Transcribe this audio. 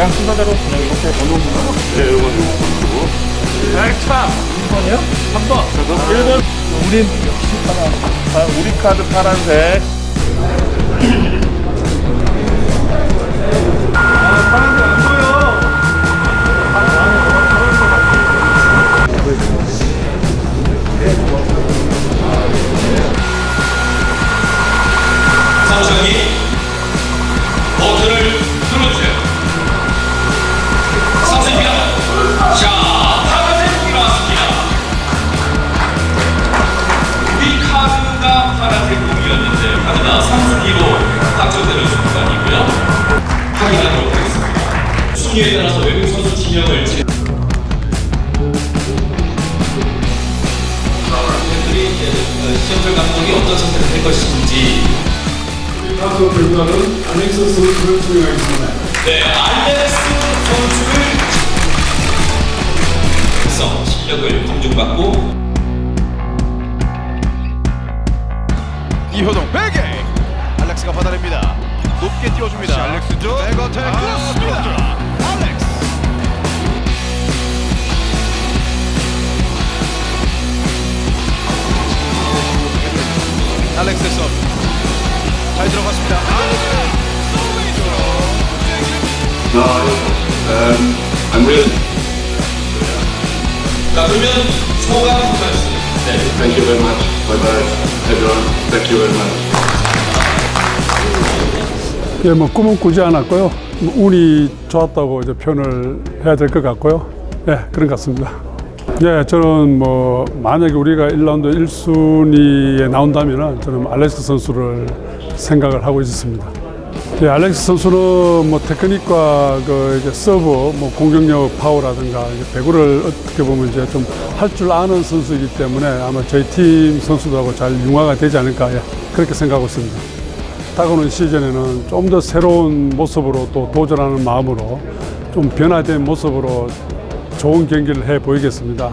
그냥 순서대로 그냥 이렇게 번호 네, 이거 이거 백참 1번이요? 3번. 1번. 우린 역시 파란. 아, 우리 카드 파란색 공이었는데 카드가 3순위로 확정되는 순간이고요. 확인하도록 하겠습니다. 순위에 따라서 외국 선수 진영을 제... 팬들이 이제 시험철 감독이 어떤 선택을 할 것인지 다음 결과는 알렉스 선수를 투영하겠습니다. 네, 알렉스 선수를 성 실력을 검증받고 이효동 베개 알렉스가 받아냅니다 높게 띄워줍니다 알렉스죠 백어택 그렇습니다 알렉스 알렉스의 서브 잘 들어갔습니다 um, I'm really. 그러면 소감 한 말씀 네. Thank you very much. Bye bye, everyone. Thank you very much. 예, 뭐 꿈은 꾸지 않았고요. 뭐 운이 좋았다고 이제 표현을 해야 될 것 같고요. 예, 그런 것 같습니다. 예, 저는 뭐 만약에 우리가 1라운드 1순위에 나온다면은 저는 알렉스 선수를 생각을 하고 있었습니다. 예, 알렉스 선수는 뭐 테크닉과 그 이제 서브, 뭐 공격력 파워라든가 배구를 어떻게 보면 이제 좀 할 줄 아는 선수이기 때문에 아마 저희 팀 선수들하고 잘 융화가 되지 않을까 예, 그렇게 생각하고 있습니다. 다가오는 시즌에는 좀 더 새로운 모습으로 또 도전하는 마음으로 좀 변화된 모습으로 좋은 경기를 해 보이겠습니다.